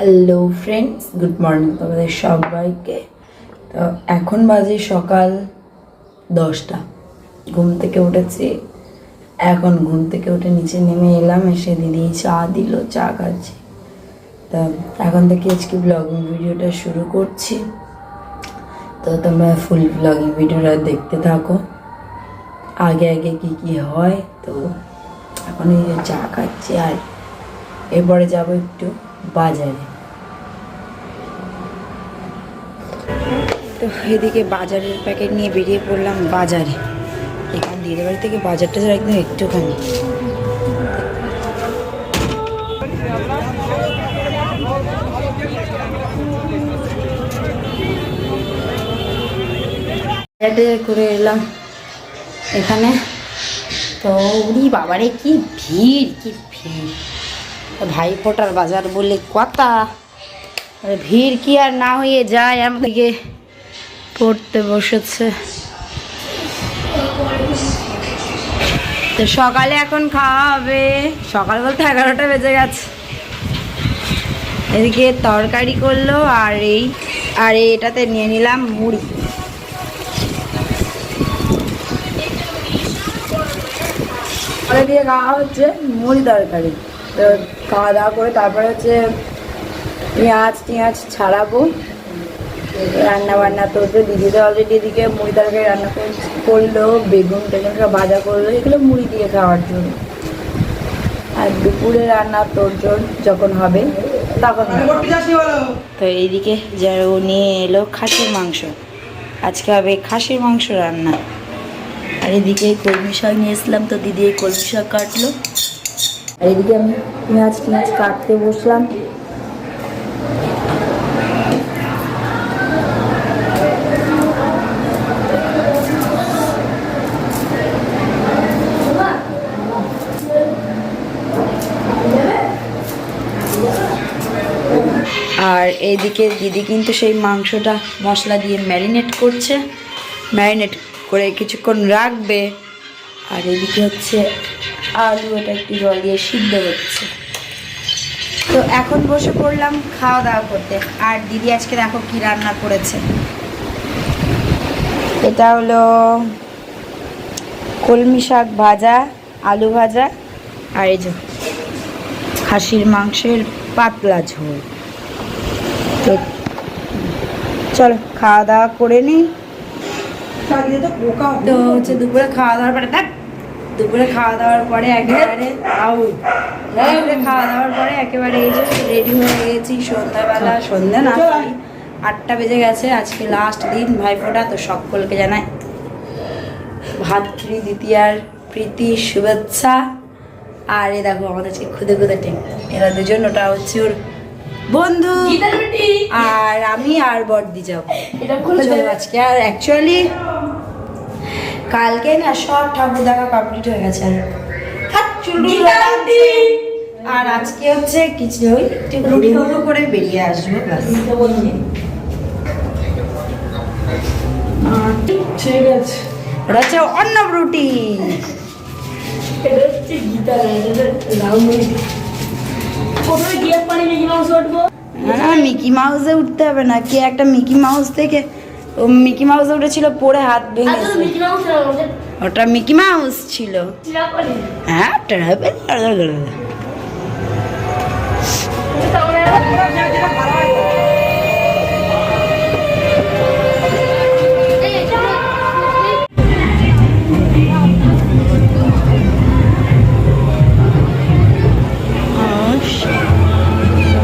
Hello friends good morning তোমাদের সবাইকে। তো এখন বাজে সকাল দশটা। ঘুম থেকে উঠেছি। এখন ঘুম থেকে উঠে নিচে নেমে এলাম, এসে দিদি চা দিল, চা খাচ্ছি। তা এখন থেকে আজকে ব্লগিং ভিডিওটা শুরু করছি। তো তোমরা ফুল ব্লগিং ভিডিওটা দেখতে থাকো। আগে আগে কি কি হয়, তো এখন এই চা খাচ্ছি, আর এরপরে যাব একটু। বাজারে। তো এদিকে বাজারের প্যাকেট নিয়ে বেরিয়ে পড়লাম বাজারে। এখান দিদির বাড়ি থেকে বাজারটা যারা একদম একটুখানি। বাজারে করে এলাম এখানে। তো উনি বাবারে কি ভিড় কি ভিড়। ভাই ফোটার বাজার বলে কথা। ভিড় কি আর না হয়ে যায় আমাকে। পড়তে বসেছে। তো সকালে এখন খাওয়া হবে সকাল বলতে এগারোটা বেজে গেছে। এদিকে তরকারি করল আর এই, আর এটাতে নিয়ে নিলাম মুড়ি। দিয়ে খাওয়া হচ্ছে মুড়ি তরকারি। খাওয়া দাওয়া করে তারপরে হচ্ছে পেঁয়াজ টিয়াজ ছাড়াবো। রান্না বান্না তো তো দিদিদের অলরেডি এদিকে মুড়ি তরকারি রান্না করে- করল, বেগুন টেগুন সব ভাজা করল, এগুলো মুড়ি দিয়ে খাওয়ার জন্য। আর দুপুরে রান্না তোর যখন হবে, তখন। তো এইদিকে ও নিয়ে এলো খাসির মাংস। আজকে হবে খাসির মাংস রান্না। আর এদিকে কলমি শাক নিয়ে এসলাম, তো দিদি এই কলমি শাক কাটলো। আর এদিকে আমি পেঁয়াজ পেঁয়াজ কাটতে বসলাম। আর এইদিকে দিদি কিন্তু সেই মাংসটা মশলা দিয়ে ম্যারিনেট করছে। ম্যারিনেট করে কিছুক্ষণ রাখবে। আর এদিকে হচ্ছে আলু এটা একটু জল দিয়ে সিদ্ধ হচ্ছে। তো এখন বসে পড়লাম খাওয়া দাওয়া করতে। আর দিদি আজকে দেখো কি রান্না করেছে। এটা হলো কলমি শাক ভাজা আলু ভাজা আর এই যে খাসির মাংসের পাতলা ঝোল। তো চলো খাওয়া দাওয়া করে নিই। তো হচ্ছে দুপুরে খাওয়া দাওয়ার পরে দেখ দুপুরে খাওয়া দাওয়ার পরে একেবারে আউ দুপুরে খাওয়া দাওয়ার পরে একেবারে এই যে রেডি হয়ে গেছি সন্ধ্যাবেলা সন্ধ্যা না আটটা বেজে গেছে আজকে লাস্ট দিন ভাইফোঁটা তো সকলকে জানাই। ভাতৃ দ্বিতীয়ার প্রীতি শুভেচ্ছা। আর এ দেখো আমাদের আজকে খুদে খুদে টেন এরা দুজন ওটা হচ্ছে ওর বন্ধু। আর আমি আর বর্দি যাব। আজকে। আর অ্যাকচুয়ালি কালকে না সব ঠাকুর দেখা কমপ্লিট হয়ে গেছে। আর আজকে হচ্ছে কিছু ওই? একটু হুড়ু করে বেরিয়ে আসব ঠিক আছে। ওটা হচ্ছে অন্নব রুটি। এটা হচ্ছে গীতা রামমণি কোথায় গিয়ে পানি মিকি মাংস উঠবো। না মিকি মাউসে উঠতে হবে না। কে একটা মিকি মাউস থেকে ও মিকি মাউসে উঠেছিল পরে হাত আচ্ছা ভেঙেছে ওটা মিকি মাউস ছিল। হ্যাঁ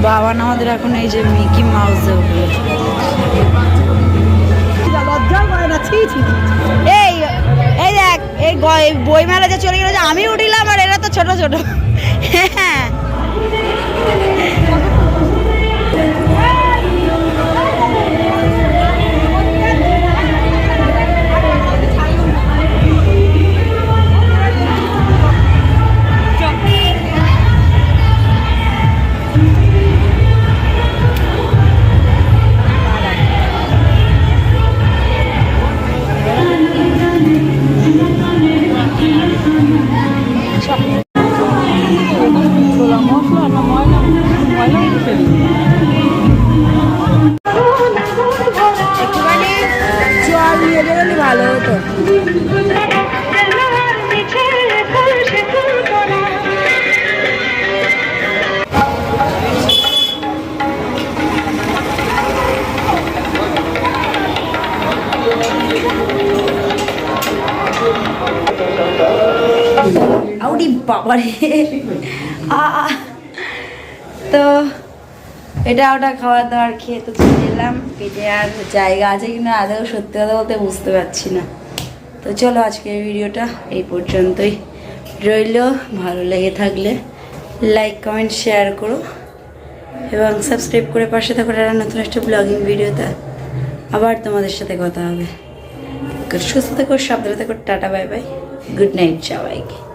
বাবা না আমাদের এখন এই যে মিকি মাউসে উঠবে এই এই দেখ, এই বইমেলা বই মেলা যে চলে গেল যে আমি উঠিলাম আর এরা তো ছোট ছোট। বাবারে। আ আ। তো এটা ওটা খাওয়ার দাওয়ার খেয়ে তো চলে এলাম। পেটে আর জায়গা আছে কিনা আদৌ সত্যি কথা বলতে বুঝতে পারছি না। তো চলো আজকের ভিডিওটা এই পর্যন্তই রইল। ভালো লেগে থাকলে লাইক কমেন্ট শেয়ার করো। এবং সাবস্ক্রাইব করে পাশে থাকো একটা নতুন একটা ব্লগিং ভিডিওতে। আবার তোমাদের সাথে কথা হবে। সুস্থ থেকো, সাবধানে থেকো, tata bye bye good night সবাইকে